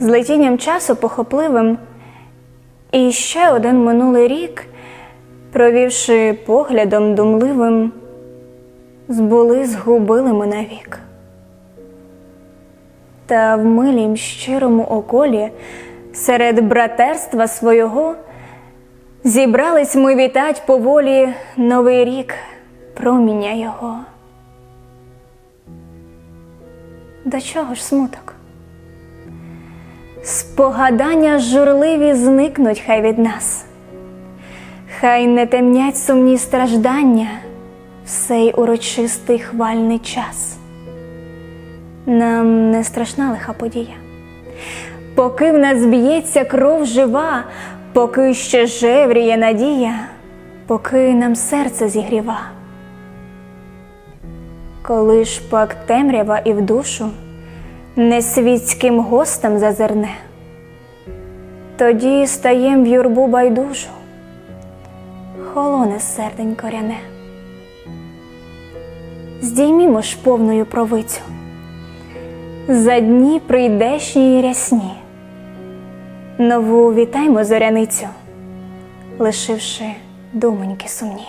з летінням часу похопливим, і ще один минулий рік, провівши поглядом думливим, збули, згубили ми навік. Та в милім щирому околі серед братерства свого зібрались ми вітать поволі новий рік проміння його. До чого ж смуток? Спогадання журливі зникнуть хай від нас, хай не темнять сумні страждання в сей урочистий хвальний час. Нам не страшна лиха подія. Поки в нас б'ється кров жива, поки ще жевріє надія, поки нам серце зігріва. Коли ж пак темрява і в душу несвітським гостем зазирне, тоді стаєм в юрбу байдужу, холоне серденько ряне. Здіймімо ж повною провицю за дні прийдешні й рясні, нову вітаймо зоряницю, лишивши думоньки сумні.